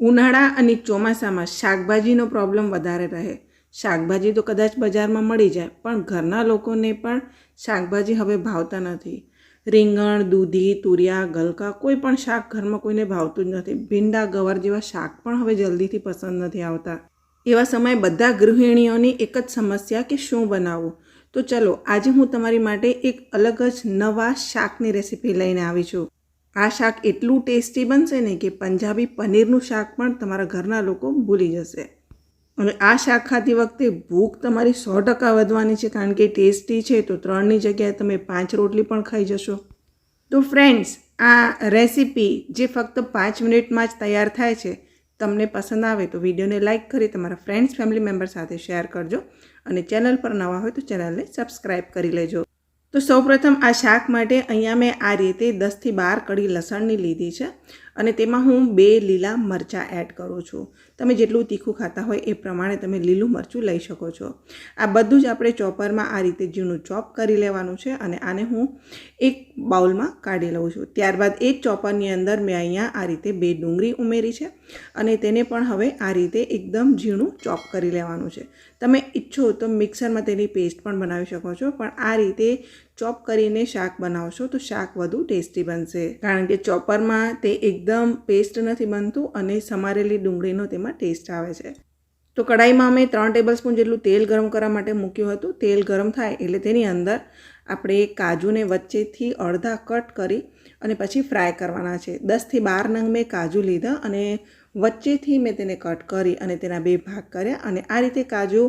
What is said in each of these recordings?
ઉનાળા અને ચોમાસામાં શાકભાજીનો પ્રોબ્લેમ વધારે રહે. શાકભાજી તો કદાચ બજારમાં મળી જાય, પણ ઘરના લોકોને પણ શાકભાજી હવે ભાવતા નથી. રીંગણ, દૂધી, તુરિયા, ગલકા કોઈ પણ શાક ઘરમાં કોઈને ભાવતું જ નથી. ભીંડા, ગવાર જેવા શાક પણ હવે જલ્દીથી પસંદ નથી આવતા. એવા સમયે બધા ગૃહિણીઓની એક જ સમસ્યા કે શું બનાવવું? તો ચલો, આજે હું તમારી માટે એક અલગ જ નવા શાકની રેસીપી લઈને આવી છું. આ શાક એટલું ટેસ્ટી બનશે ને કે પંજાબી પનીરનું શાક પણ તમારા ઘરના લોકો ભૂલી જશે. અને આ શાક ખાતી વખતે ભૂખ તમારી સો ટકા વધવાની છે કારણ કે ટેસ્ટી છે તો ત્રણની જગ્યાએ તમે પાંચ રોટલી પણ ખાઈ જશો. તો ફ્રેન્ડ્સ, આ રેસીપી જે ફક્ત પાંચ મિનિટમાં જ તૈયાર થાય છે, તમને પસંદ આવે તો વિડીયોને લાઇક કરી તમારા ફ્રેન્ડ્સ, ફેમિલી મેમ્બર સાથે શેર કરજો અને ચેનલ પર નવા હોય તો ચેનલને સબસ્ક્રાઈબ કરી લેજો. તો સૌપ્રથમ આ શાક માટે અહીંયા મેં આ રીતે દસથી બાર કડી લસણની લીધી છે અને તેમાં હું બે લીલા મરચાં એડ કરું છું. તમે જેટલું તીખું ખાતા હોય એ પ્રમાણે તમે લીલું મરચું લઈ શકો છો. આ બધું જ આપણે ચોપરમાં આ રીતે ઝીણું ચોપ કરી લેવાનું છે અને આને હું એક બાઉલમાં કાઢી લઉં છું. ત્યારબાદ એ જ ચોપરની અંદર મેં અહીંયા આ રીતે બે ડુંગળી ઉમેરી છે અને તેને પણ હવે આ રીતે એકદમ ઝીણું ચોપ કરી લેવાનું છે. તમે ઈચ્છો તો મિક્સરમાં તેની પેસ્ટ પણ બનાવી શકો છો, પણ આ રીતે ચોપ કરીને શાક બનાવશો તો શાક વધુ ટેસ્ટી બનશે. કારણ કે ચોપરમાં તે એકદમ પેસ્ટ નથી બનતું અને સમારેલી ડુંગળીનો તેમાં ટેસ્ટ આવે છે. તો કઢાઈમાં અમે ત્રણ ટેબલ સ્પૂન જેટલું તેલ ગરમ કરવા માટે મૂક્યું હતું. તેલ ગરમ થાય એટલે તેની અંદર આપણે કાજુને વચ્ચેથી અડધા કટ કરી અને પછી ફ્રાય કરવાના છે. દસથી બાર નંગ મેં કાજુ લીધા અને વચ્ચેથી મેં તેને કટ કરી અને તેના બે ભાગ કર્યા અને આ રીતે કાજુ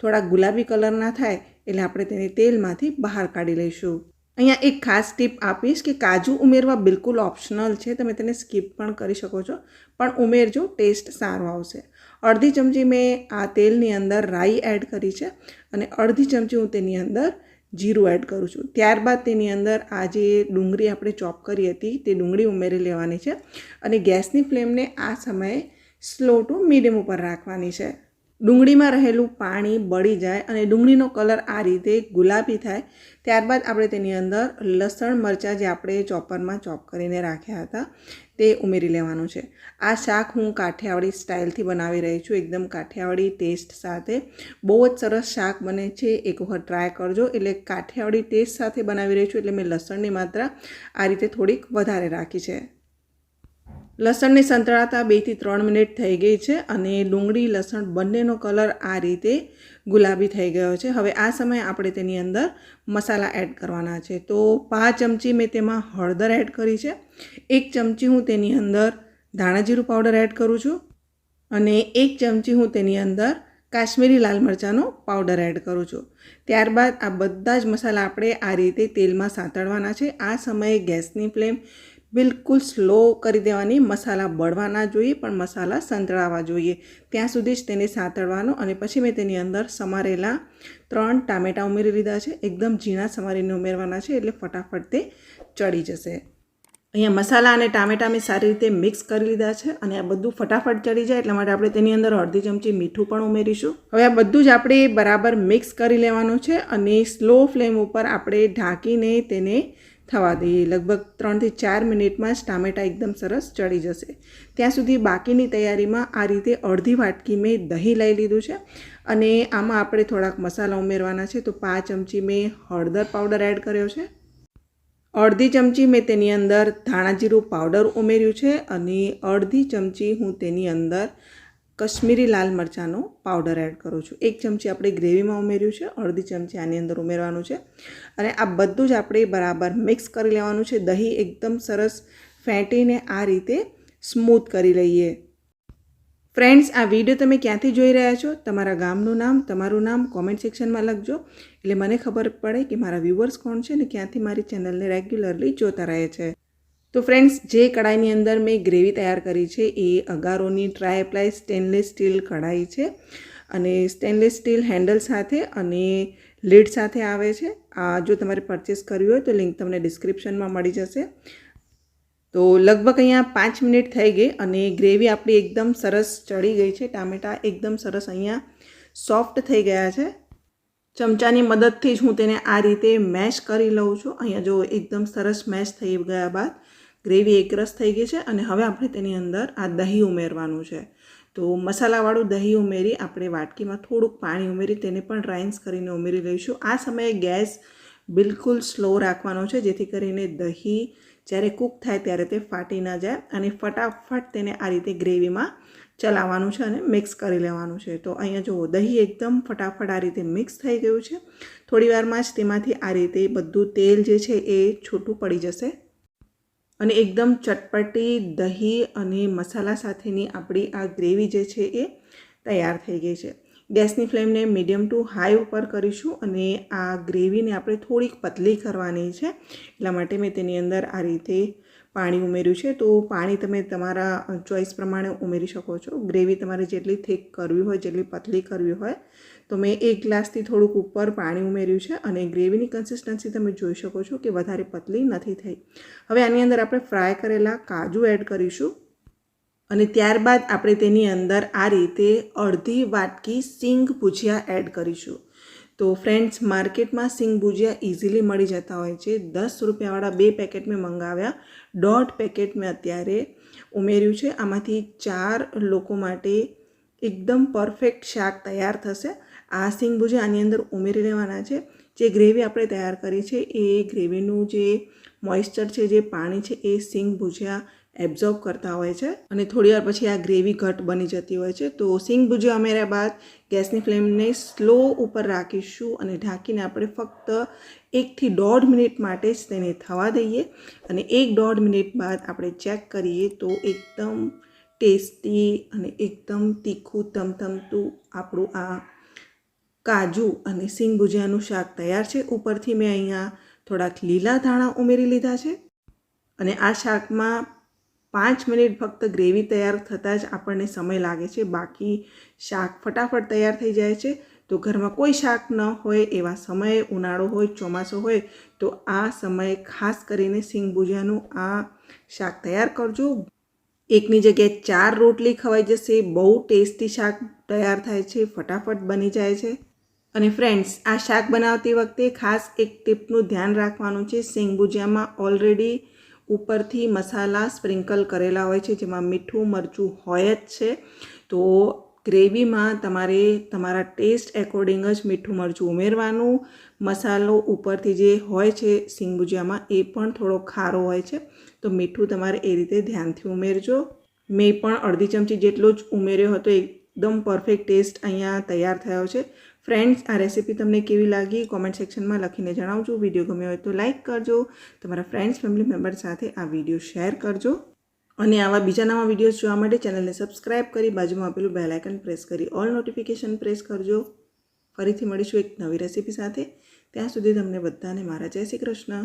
થોડા ગુલાબી કલરના થાય એટલે આપણે તેને તેલમાંથી બહાર કાઢી લઈશું. અહીંયા એક ખાસ ટીપ આપીશ કે કાજુ ઉમેરવા બિલકુલ ઓપ્શનલ છે. તમે તેને સ્કીપ પણ કરી શકો છો. પણ ઉમેરજો, ટેસ્ટ સારો આવશે. અડધી ચમચી મેં આ તેલની અંદર રાઈ એડ કરી છે અને અડધી ચમચી હું તેની અંદર જીરું એડ કરું છું. ત્યારબાદ તેની અંદર આ જે ડુંગળી આપણે ચોપ કરી હતી, તે ડુંગળી ઉમેરી લેવાની છે અને ગેસની ફ્લેમને આ સમયે સ્લો ટુ મીડિયમ ઉપર રાખવાની છે. ડુંગળીમાં રહેલું પાણી બળી જાય અને ડુંગળીનો કલર આ રીતે ગુલાબી થાય. ત્યારબાદ આપણે તેની અંદર લસણ મરચાં જે આપણે ચોપરમાં ચોપ કરીને રાખ્યા હતા તે ઉમેરી લેવાનું છે. આ શાક હું કાઠિયાવાડી સ્ટાઇલથી બનાવી રહી છું. એકદમ કાઠિયાવાડી ટેસ્ટ સાથે. બહુ જ સરસ શાક બને છે. એક વખત ટ્રાય કરજો. એટલે કાઠિયાવાડી ટેસ્ટ સાથે બનાવી રહી છું. એટલે મેં લસણની માત્રા આ રીતે થોડીક વધારે રાખી છે. લસણને સંતળાતા બેથી ત્રણ મિનિટ થઈ ગઈ છે અને ડુંગળી, લસણ બંનેનો કલર આ રીતે ગુલાબી થઈ ગયો છે. હવે આ સમયે આપણે તેની અંદર મસાલા એડ કરવાના છે. તો પાંચ ચમચી મેં તેમાં હળદર એડ કરી છે. એક ચમચી હું તેની અંદર ધાણાજીરું પાવડર એડ કરું છું અને એક ચમચી હું તેની અંદર કાશ્મીરી લાલ મરચાંનો પાવડર એડ કરું છું. ત્યારબાદ આ બધા જ મસાલા આપણે આ રીતે તેલમાં સાંતળવાના છે. આ સમયે ગેસની ફ્લેમ બિલકુલ સ્લો કરી દેવાની, મસાલા બળવા ના જોઈએ, પણ મસાલા સંતળાવા જોઈએ. ત્યાં સુધી જ તેને સાંતળવાનો અને પછી મેં તેની અંદર સમારેલા ત્રણ ટામેટાં ઉમેરી લીધા છે. એકદમ ઝીણા સમારીને ઉમેરવાના છે, એટલે ફટાફટ તે ચડી જશે. અહીંયા મસાલા અને ટામેટાં મેં સારી રીતે મિક્સ કરી લીધા છે અને આ બધું ફટાફટ ચડી જાય, એટલા માટે આપણે તેની અંદર અડધી ચમચી મીઠું પણ ઉમેરીશું. હવે આ બધું જ આપણે બરાબર મિક્સ કરી લેવાનું છે અને સ્લો ફ્લેમ ઉપર આપણે ઢાંકીને તેને થવા દઈએ. લગભગ ત્રણથી ચાર મિનિટમાં જ ટામેટાં એકદમ સરસ ચડી જશે. ત્યાં સુધી બાકીની તૈયારીમાં આ રીતે અડધી વાટકી મેં દહીં લઈ લીધું છે અને આમાં આપણે થોડાક મસાલા ઉમેરવાના છે. તો પાંચ ચમચી મેં હળદર પાવડર એડ કર્યો છે. અડધી ચમચી મેં તેની અંદર ધાણાજીરું પાવડર ઉમેર્યું છે અને અડધી ચમચી હું તેની અંદર કશ્મીરી લાલ મરચાંનો પાવડર એડ કરું છું. એક ચમચી આપણે ગ્રેવીમાં ઉમેર્યું છે, અડધી ચમચી આની અંદર ઉમેરવાનું છે. અને આ બધું જ આપણે બરાબર મિક્સ કરી લેવાનું છે. દહીં એકદમ સરસ ફેંટીને આ રીતે સ્મૂથ કરી લઈએ. ફ્રેન્ડ્સ, આ વીડિયો તમે ક્યાંથી જોઈ રહ્યા છો? તમારા ગામનું નામ, તમારું નામ કોમેન્ટ સેક્શનમાં લખજો. એટલે મને ખબર પડે કે મારા વ્યૂવર્સ કોણ છે ને ક્યાંથી મારી ચેનલને રેગ્યુલરલી જોતા રહે છે. તો ફ્રેન્ડ્સ જે કઢાઈની અંદર મેં ગ્રેવી તૈયાર કરી છે, એ અગારોની ટ્રાય એપ્લાય સ્ટેનલેસ સ્ટીલ કઢાઈ છે અને સ્ટેનલેસ સ્ટીલ હેન્ડલ સાથે અને લીડ સાથે આવે છે. આ જો તમારે પરચેસ કરવી હોય તો લિંક તમને ડિસ્ક્રિપ્શનમાં મળી જશે. તો લગભગ અહીંયા પાંચ મિનિટ થઈ ગઈ અને ગ્રેવી આપણી એકદમ સરસ ચડી ગઈ છે. ટામેટાં એકદમ સરસ અહીંયા સોફ્ટ થઈ ગયા છે. ચમચાની મદદથી જ હું તેને આ રીતે મેશ કરી લઉં છું. અહીંયા જો એકદમ સરસ મેશ થઈ ગયા બાદ ગ્રેવી એકરસ થઈ ગઈ છે અને હવે આપણે તેની અંદર આ દહીં ઉમેરવાનું છે. તો મસાલાવાળું દહીં ઉમેરી આપણે વાટકીમાં થોડુંક પાણી ઉમેરી તેને પણ રાઇન્સ કરીને ઉમેરી લઈશું. આ સમયે ગેસ બિલકુલ સ્લો રાખવાનો છે, જેથી કરીને દહીં જ્યારે કૂક થાય ત્યારે તે ફાટી ન જાય અને ફટાફટ તેને આ રીતે ગ્રેવીમાં ચલાવવાનું છે અને મિક્સ કરી લેવાનું છે. તો અહીંયા જુઓ, દહીં એકદમ ફટાફટ આ રીતે મિક્સ થઈ ગયું છે. થોડીવારમાં જ તેમાંથી આ રીતે બધું તેલ જે છે એ છૂટું પડી જશે. અને એકદમ ચટપટી દહીં અને મસાલા સાથેની આપણી આ ગ્રેવી જે છે એ તૈયાર થઈ ગઈ છે. ગેસની ફ્લેમને મીડિયમ ટુ હાઈ ઉપર કરીશું અને આ ગ્રેવીને આપણે થોડીક પતલી કરવાની છે. એટલા માટે મેં તેની અંદર આ રીતે પાણી ઉમેર્યું છે. તો પાણી તમે તમારા ચોઈસ પ્રમાણે ઉમેરી શકો છો. ગ્રેવી તમારે જેટલી થીક કરવી હોય, જેટલી પતલી કરવી હોય તો મેં એક ગ્લાસથી થોડુંક ઉપર પાણી ઉમેર્યું છે અને ગ્રેવીની કન્સિસ્ટન્સી તમે જોઈ શકો છો કે વધારે પતલી નથી થઈ. હવે આની અંદર આપણે ફ્રાય કરેલા કાજુ એડ કરીશું અને ત્યારબાદ આપણે તેની અંદર આ રીતે અડધી વાટકી સિંગ ભુજિયા એડ કરીશું. તો ફ્રેન્ડ્સ માર્કેટમાં સિંગ ભુજિયા ઇઝીલી મળી જતા હોય છે. દસ રૂપિયાવાળા બે પેકેટ મેં મંગાવ્યા. દોઢ પેકેટ મેં અત્યારે ઉમેર્યું છે. આમાંથી ચાર લોકો માટે એકદમ પરફેક્ટ શાક તૈયાર થશે. આ સિંગ ભુજિયા આની અંદર ઉમેરી લેવાના છે. જે ગ્રેવી આપણે તૈયાર કરી છે એ ગ્રેવીનું જે મોઇસ્ચર છે, જે પાણી છે, એ સિંગ ભુજિયા એબ્ઝોર્બ કરતા હોય છે. અને થોડી વાર પછી આ ગ્રેવી ઘટ બની જતી હોય છે. તો સિંગ ભુજિયા ઉમેર્યા બાદ ગેસની ફ્લેમને સ્લો ઉપર રાખીશું અને ઢાંકીને આપણે ફક્ત એકથી દોઢ મિનિટ માટે જ તેને થવા દઈએ. અને એક દોઢ મિનિટ બાદ આપણે ચેક કરીએ તો એકદમ ટેસ્ટી અને એકદમ તીખું, તમતમતું આપણું આ કાજુ અને સિંગ ભુજિયાનું શાક તૈયાર છે. ઉપરથી મેં અહીંયા થોડાક લીલા ધાણા ઉમેરી લીધા છે. અને આ શાકમાં પાંચ મિનિટ ફક્ત ગ્રેવી તૈયાર થતાં જ આપણને સમય લાગે છે. બાકી શાક ફટાફટ તૈયાર થઈ જાય છે. તો ઘરમાં કોઈ શાક ન હોય, એવા સમયે ઉનાળો હોય, ચોમાસું હોય, તો આ સમયે ખાસ કરીને સિંગ ભુજિયાનું આ શાક તૈયાર કરજો. એકની જગ્યાએ ચાર રોટલી ખવાઈ જશે. બહુ ટેસ્ટી શાક તૈયાર થાય છે. ફટાફટ બની જાય છે. અને ફ્રેન્ડ્સ આ શાક બનાવતી વખતે ખાસ એક ટીપનું ધ્યાન રાખવાનું છે. સિંગ ભુજિયામાં ઓલરેડી ઉપરથી મસાલા સ્પ્રિંકલ કરેલા હોય છે, જેમાં મીઠું, મરચું હોય જ છે. તો ગ્રેવીમાં તમારે તમારા ટેસ્ટ એકોર્ડિંગ જ મીઠું, મરચું ઉમેરવાનું. મસાલો ઉપરથી જે હોય છે સિંગ ભુજિયામાં એ પણ થોડો ખારો હોય છે. તો મીઠું તમારે એ રીતે ધ્યાનથી ઉમેરજો. મેં પણ અડધી ચમચી જેટલો જ ઉમેર્યો હતો. એકદમ પરફેક્ટ ટેસ્ટ અહીંયા તૈયાર થયો છે. ફ્રેન્ડ્સ, આ રેસીપી તમને કેવી લાગી? કોમેન્ટ સેક્શનમાં લખીને જણાવજો. વીડિયો ગમ્યો હોય તો લાઇક કરજો. તમારા ફ્રેન્ડ્સ, ફેમિલી મેમ્બર સાથે આ વીડિયો શેર કરજો. અને આવા બીજા નવા વિડીયોઝ જોવા માટે ચેનલને સબસ્ક્રાઇબ કરી બાજુમાં આપેલું બેલાઇકન પ્રેસ કરી ઓલ નોટિફિકેશન પ્રેસ કરજો. ફરીથી મળીશું એક નવી રેસીપી સાથે. ત્યાં સુધી તમને બધાને મારા જય શ્રી કૃષ્ણ.